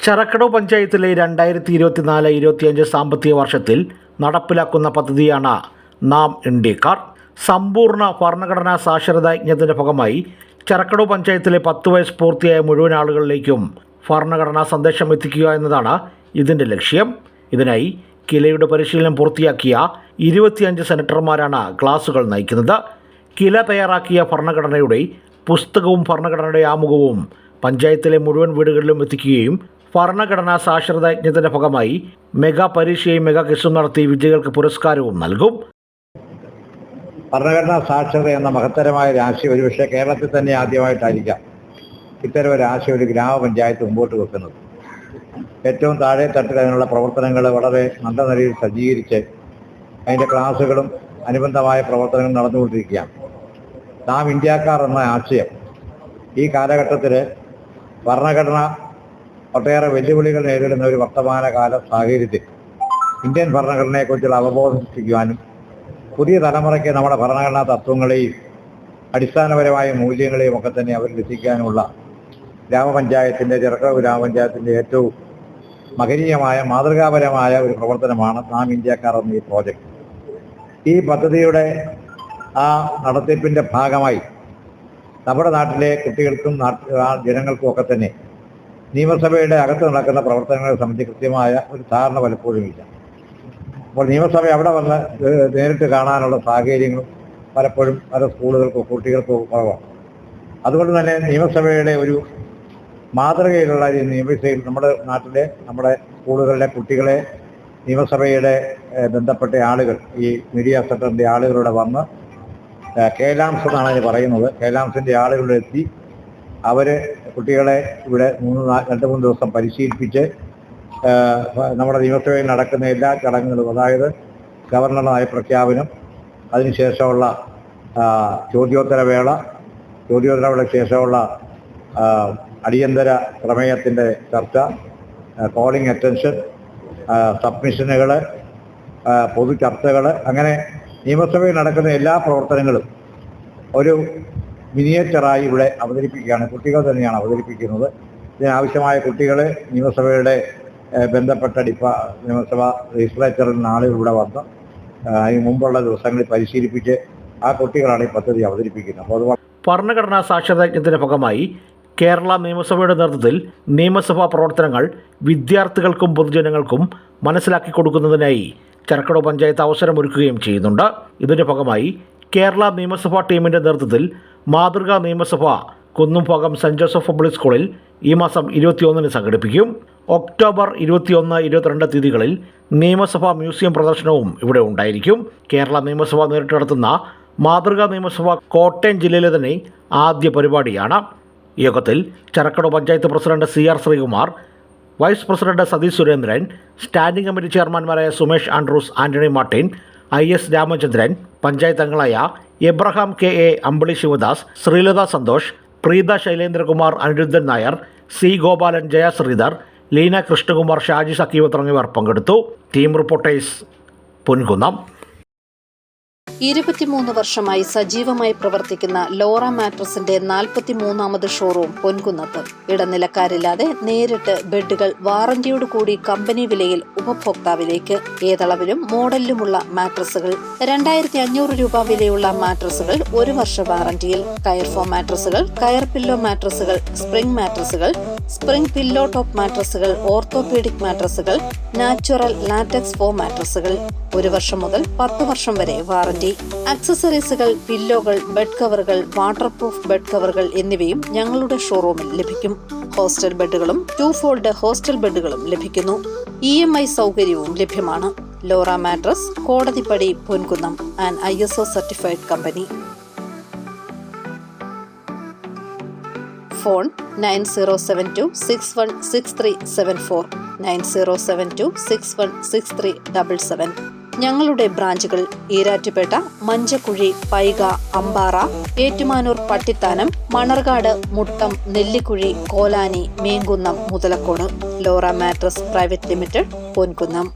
ചരക്കടവ് പഞ്ചായത്തിലെ രണ്ടായിരത്തി ഇരുപത്തിനാല് ഇരുപത്തിയഞ്ച് സാമ്പത്തിക വർഷത്തിൽ നടപ്പിലാക്കുന്ന പദ്ധതിയാണ് നാം ഇന്ത്യക്കാർ സമ്പൂർണ ഭരണഘടനാ സാക്ഷരതാ യജ്ഞത്തിന്റെ ഭാഗമായി ചരക്കടവ് പഞ്ചായത്തിലെ പത്ത് വയസ്സ് പൂർത്തിയായ മുഴുവൻ ആളുകളിലേക്കും ഭരണഘടനാ സന്ദേശം എത്തിക്കുക എന്നതാണ് ഇതിന്റെ ലക്ഷ്യം. ഇതിനായി കിലയുടെ പരിശീലനം പൂർത്തിയാക്കിയ ഇരുപത്തിയഞ്ച് സെനറ്റർമാരാണ് ക്ലാസുകൾ നയിക്കുന്നത്. കില തയ്യാറാക്കിയ ഭരണഘടനയുടെ പുസ്തകവും ഭരണഘടനയുടെ ആമുഖവും പഞ്ചായത്തിലെ മുഴുവൻ വീടുകളിലും എത്തിക്കുകയും ഭരണഘടനാ സാക്ഷരതാ യജ്ഞത്തിന്റെ ഭാഗമായി മെഗാ പരീക്ഷയും മെഗാ ക്വിസും നടത്തി വിജയികൾക്ക് പുരസ്കാരവും നൽകും. ഭരണഘടനാ സാക്ഷരത എന്ന മഹത്തരമായ ആശയം ഒരുപക്ഷെ കേരളത്തിൽ തന്നെ ആദ്യമായിട്ടായിരിക്കാം ഇത്തരം ഒരു ഒരു ഗ്രാമപഞ്ചായത്ത് മുമ്പോട്ട് വെക്കുന്നത്. ഏറ്റവും താഴെ തട്ടിൽ അതിനുള്ള പ്രവർത്തനങ്ങൾ വളരെ നല്ല നിലയിൽ സജ്ജീകരിച്ച് അതിന്റെ ക്ലാസ്സുകളും അനുബന്ധമായ പ്രവർത്തനങ്ങളും നടന്നുകൊണ്ടിരിക്കുകയാണ്. നാം ഇന്ത്യക്കാർ എന്ന ആശയം ഈ കാലഘട്ടത്തിൽ ഭരണഘടന ഒട്ടേറെ വെല്ലുവിളികൾ നേരിടുന്ന ഒരു വർത്തമാനകാല സാഹചര്യത്തിൽ ഇന്ത്യൻ ഭരണഘടനയെക്കുറിച്ചുള്ള അവബോധം സൃഷ്ടിക്കുവാനും പുതിയ തലമുറയ്ക്ക് നമ്മുടെ ഭരണഘടനാ തത്വങ്ങളെയും അടിസ്ഥാനപരമായ മൂല്യങ്ങളെയും ഒക്കെ തന്നെ അവരിൽ എത്തിക്കാനുമുള്ള ഗ്രാമപഞ്ചായത്തിന്റെ ചെറുക്കളവ് ഗ്രാമപഞ്ചായത്തിന്റെ ഏറ്റവും മഹനീയമായ മാതൃകാപരമായ ഒരു പ്രവർത്തനമാണ് നാം ഇന്ത്യക്കാർ എന്ന ഈ പ്രോജക്റ്റ്. ഈ പദ്ധതിയുടെ ആ നടത്തിപ്പിന്റെ ഭാഗമായി നമ്മുടെ നാട്ടിലെ കുട്ടികൾക്കും ജനങ്ങൾക്കും ഒക്കെ തന്നെ നിയമസഭയുടെ അകത്ത് നടക്കുന്ന പ്രവർത്തനങ്ങളെ സംബന്ധിച്ച് കൃത്യമായ ഒരു ധാരണ പലപ്പോഴും ഇല്ല. അപ്പോൾ നിയമസഭ അവിടെ വന്ന് നേരിട്ട് കാണാനുള്ള സാഹചര്യങ്ങളും പലപ്പോഴും പല സ്കൂളുകൾക്കോ കുട്ടികൾക്കോ കുറവാണ്. അതുകൊണ്ട് തന്നെ നിയമസഭയുടെ ഒരു മാതൃകയിലുള്ള നിയമസഭയിൽ നമ്മുടെ നാട്ടിലെ നമ്മുടെ സ്കൂളുകളിലെ കുട്ടികളെ നിയമസഭയുടെ ബന്ധപ്പെട്ട ആളുകൾ ഈ മീഡിയ സെക്ടറിന്റെ ആളുകളുടെ വന്ന് കേലാംസ് എന്നാണ് അതിന് പറയുന്നത്. കേലാംസിന്റെ ആളുകളുടെ എത്തി അവർ കുട്ടികളെ ഇവിടെ മൂന്ന് രണ്ട് മൂന്ന് ദിവസം പരിശീലിപ്പിച്ച് നമ്മുടെ നിയമസഭയിൽ നടക്കുന്ന എല്ലാ ചടങ്ങുകളും അതായത് ഗവർണറുടെ നയപ്രഖ്യാപനം അതിനുശേഷമുള്ള ചോദ്യോത്തരവേള ചോദ്യോത്തരവേളയ്ക്ക് വേള ശേഷമുള്ള അടിയന്തര പ്രമേയത്തിന്റെ ചർച്ച കോളിംഗ് അറ്റൻഷൻ സബ്മിഷനുകൾ പൊതു ചർച്ചകൾ അങ്ങനെ നിയമസഭയിൽ നടക്കുന്ന എല്ലാ പ്രവർത്തനങ്ങളും ഒരു മിനിയേച്ചറായി ഇവിടെ അവതരിപ്പിക്കുകയാണ്. കുട്ടികൾ തന്നെയാണ് അവതരിപ്പിക്കുന്നത്. ഇതിനാവശ്യമായ കുട്ടികളെ നിയമസഭയുടെ ബന്ധപ്പെട്ട ഡിപ്പാ നിയമസഭ ലെജിസ്ലേച്ചറിൽ നാളെ ഇവിടെ വന്ന് അതിന് മുമ്പുള്ള ദിവസങ്ങളിൽ പരിശീലിപ്പിച്ച് ആ കുട്ടികളാണ് ഈ പദ്ധതി അവതരിപ്പിക്കുന്നത്. അതുപോലെ ഭരണഘടനാ സാക്ഷരതാ യജ്ഞത്തിന്റെ ഭാഗമായി കേരള നിയമസഭയുടെ നേതൃത്വത്തിൽ നിയമസഭാ പ്രവർത്തനങ്ങൾ വിദ്യാർത്ഥികൾക്കും പൊതുജനങ്ങൾക്കും മനസ്സിലാക്കി കൊടുക്കുന്നതിനായി ചരക്കട പഞ്ചായത്ത് അവസരമൊരുക്കുകയും ചെയ്യുന്നുണ്ട്. ഇതിന്റെ ഭാഗമായി കേരള നിയമസഭാ ടീമിന്റെ നേതൃത്വത്തിൽ മാതൃകാ നിയമസഭ കുന്നുംഭാഗം സെന്റ് ജോസഫ് പബ്ലിക് സ്കൂളിൽ ഈ മാസം ഇരുപത്തിയൊന്നിന് സംഘടിപ്പിക്കും. ഒക്ടോബർ ഇരുപത്തിയൊന്ന് ഇരുപത്തിരണ്ട് തീയതികളിൽ നിയമസഭാ മ്യൂസിയം പ്രദർശനവും ഇവിടെ ഉണ്ടായിരിക്കും. കേരള നിയമസഭ നേരിട്ട് നടത്തുന്ന മാതൃകാ നിയമസഭ കോട്ടയം ജില്ലയിലെ തന്നെ ആദ്യ പരിപാടിയാണ്. യോഗത്തിൽ Charakkada panchayat president C R Sreekumar vice president Satheesh Surendran standing committee ചെയർമാൻമാരായ Sumesh Andrews Antony Martin I S Ramachandran panchayat അംഗങ്ങളായ Abraham K A Ambili Sivadas Sreelatha Santhosh Preetha Sailendrakumar Aniruddhan Nair C Gopalan Jaya Sreedhar Leena Krishnakumar Shaji Sakkeev തുടങ്ങിയവർ പങ്കെടുത്തു. Team reporters Ponkunnam. ഇരുപത്തിമൂന്ന് വർഷമായി സജീവമായി പ്രവർത്തിക്കുന്ന Laura മാട്രസിന്റെ നാൽപ്പത്തിമൂന്നാമത് showroom പൊൻകുന്നത്ത്. ഇടനിലക്കാരില്ലാതെ നേരിട്ട് ബെഡുകൾ വാറന്റിയോട് കൂടി company വിലയിൽ ഉപഭോക്താവിലേക്ക് ഏതളവിലും മോഡലിലുമുള്ള മാട്രസുകൾ രണ്ടായിരത്തി അഞ്ഞൂറ് രൂപ വിലയുള്ള മാട്രസുകൾ ഒരു വർഷ വാറന്റിയിൽ കയർ ഫോം മാട്രസുകൾ കയർ പില്ലോ മാട്രസുകൾ സ്പ്രിംഗ് മാട്രസുകൾ സ്പ്രിംഗ് പില്ലോ ടോപ്പ് മാട്രസുകൾ ഓർത്തോപീഡിക് മാട്രസുകൾ നാച്ചുറൽ ലാറ്റക്സ് ഫോം മാട്രസുകൾ. ഒരു വർഷം മുതൽ പത്ത് വർഷം വരെ വാറന്റി. ആക്സസറീസുകൾ പില്ലോകൾ ബെഡ് കവറുകൾ വാട്ടർ പ്രൂഫ് ബെഡ് കവറുകൾ എന്നിവയും ഞങ്ങളുടെ ഷോറൂമിൽ ലഭിക്കും. ഹോസ്റ്റൽ ബെഡുകളും ടു ഫോൾഡ് ഹോസ്റ്റൽ ബെഡുകളും ലഭിക്കുന്നു. ഇ എം ഐ സൗകര്യവും ലഭ്യമാണ്. Lora mattress Kodathippadi Ponkunnam and I S O certified company. Phone nine zero seven two six one six three seven four nine zero seven two six one six three double seven. ഞങ്ങളുടെ ബ്രാഞ്ചുകൾ Erattupetta Manjakuzhi Paika Ampara Ettumanoor Pattithanam Manarcad Muttam Nellikuzhi Kolani Meenkunnam Muthalakodu. Lora mattress private limited Ponkunnam.